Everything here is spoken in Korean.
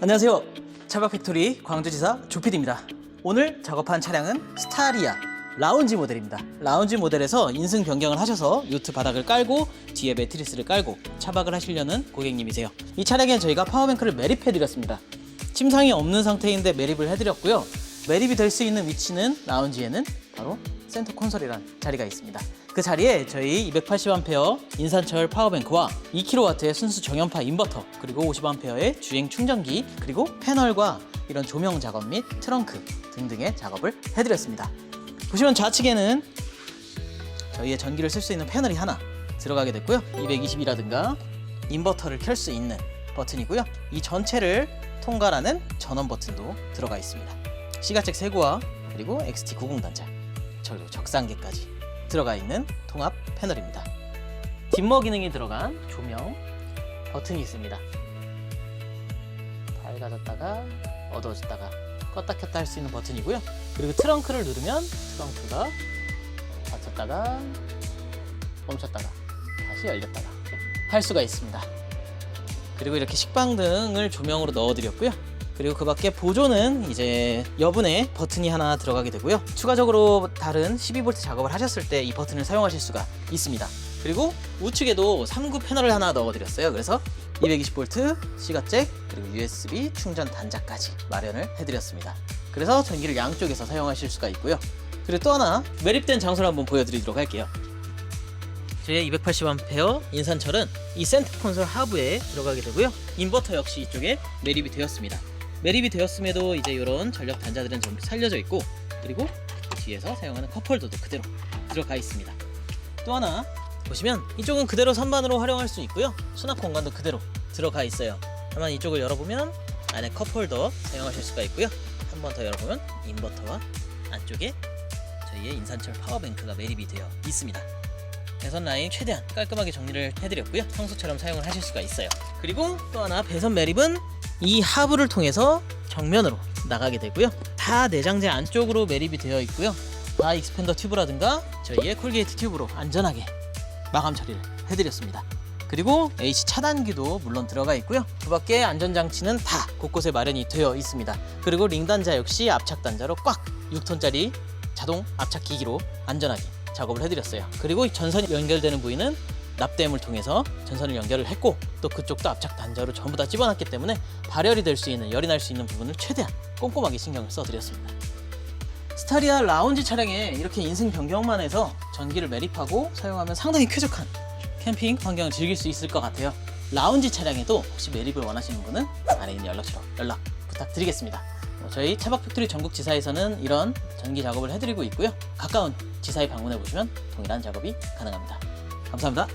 안녕하세요. 차박 팩토리 광주지사 조피디입니다. 오늘 작업한 차량은 스타리아 라운지 모델입니다. 라운지 모델에서 인승 변경을 하셔서 요트 바닥을 깔고 뒤에 매트리스를 깔고 차박을 하시려는 고객님이세요. 이 차량에 저희가 파워뱅크를 매립해드렸습니다. 침상이 없는 상태인데 매립을 해드렸고요. 매립이 될 수 있는 위치는 라운지에는 바로 센터 콘솔이라는 자리가 있습니다. 그 자리에 저희 280A 인산철 파워뱅크와 2kW의 순수 정연파 인버터 그리고 50A의 주행 충전기 그리고 패널과 이런 조명 작업 및 트렁크 등등의 작업을 해드렸습니다. 보시면 좌측에는 저희의 전기를 쓸 수 있는 패널이 하나 들어가게 됐고요. 220이라든가 인버터를 켤 수 있는 버튼이고요. 이 전체를 통과라는 전원 버튼도 들어가 있습니다. 시가책 세구와 그리고 XT90 단자, 그리고 적상계까지 들어가 있는 통합 패널입니다. dim머 기능이 들어간 조명 버튼이 있습니다. 밝아졌다가 어두워졌다가 껐다 켰다 할 수 있는 버튼이고요. 그리고 트렁크를 누르면 트렁크가 닫혔다가 멈췄다가 다시 열렸다가 할 수가 있습니다. 그리고 이렇게 식빵 등을 조명으로 넣어드렸고요. 그리고 그 밖에 보조는 이제 여분의 버튼이 하나 들어가게 되고요. 추가적으로 다른 12V 작업을 하셨을 때 이 버튼을 사용하실 수가 있습니다. 그리고 우측에도 3구 패널을 하나 넣어드렸어요. 그래서 220V 시가잭 그리고 USB 충전 단자까지 마련을 해드렸습니다. 그래서 전기를 양쪽에서 사용하실 수가 있고요. 그리고 또 하나 매립된 장소를 한번 보여드리도록 할게요. 저희의 280A 인산철은 이 센터 콘솔 하부에 들어가게 되고요. 인버터 역시 이쪽에 매립이 되었습니다. 매립이 되었음에도 이제 이런 전력 단자들은 전부 살려져 있고 그리고 뒤에서 사용하는 컵홀더도 그대로 들어가 있습니다. 또 하나 보시면 이쪽은 그대로 선반으로 활용할 수 있고요. 수납 공간도 그대로 들어가 있어요. 다만 이쪽을 열어보면 안에 컵홀더 사용하실 수가 있고요. 한 번 더 열어보면 인버터와 안쪽에 저희의 인산철 파워뱅크가 매립이 되어 있습니다. 배선 라인 최대한 깔끔하게 정리를 해드렸고요. 평소처럼 사용을 하실 수가 있어요. 그리고 또 하나 배선 매립은 이 하부를 통해서 정면으로 나가게 되고요. 다 내장재 안쪽으로 매립이 되어 있고요. 다 익스펜더 튜브라든가 저희의 콜게이트 튜브로 안전하게 마감 처리를 해드렸습니다. 그리고 H 차단기도 물론 들어가 있고요. 그 밖에 안전장치는 다 곳곳에 마련이 되어 있습니다. 그리고 링 단자 역시 압착 단자로 꽉 6톤짜리 자동 압착 기기로 안전하게 작업을 해드렸어요. 그리고 전선이 연결되는 부위는 납땜을 통해서 전선을 연결을 했고 또 그쪽도 압착 단자로 전부 다 집어놨기 때문에 발열이 될 수 있는 열이 날 수 있는 부분을 최대한 꼼꼼하게 신경을 써드렸습니다. 스타리아 라운지 차량에 이렇게 인승 변경만 해서 전기를 매립하고 사용하면 상당히 쾌적한 캠핑 환경을 즐길 수 있을 것 같아요. 라운지 차량에도 혹시 매립을 원하시는 분은 아래 있는 연락처로 연락 부탁드리겠습니다. 어, 저희 차박 팩토리 전국 지사에서는 이런 전기 작업을 해드리고 있고요. 가까운 지사에 방문해 보시면 동일한 작업이 가능합니다. 감사합니다.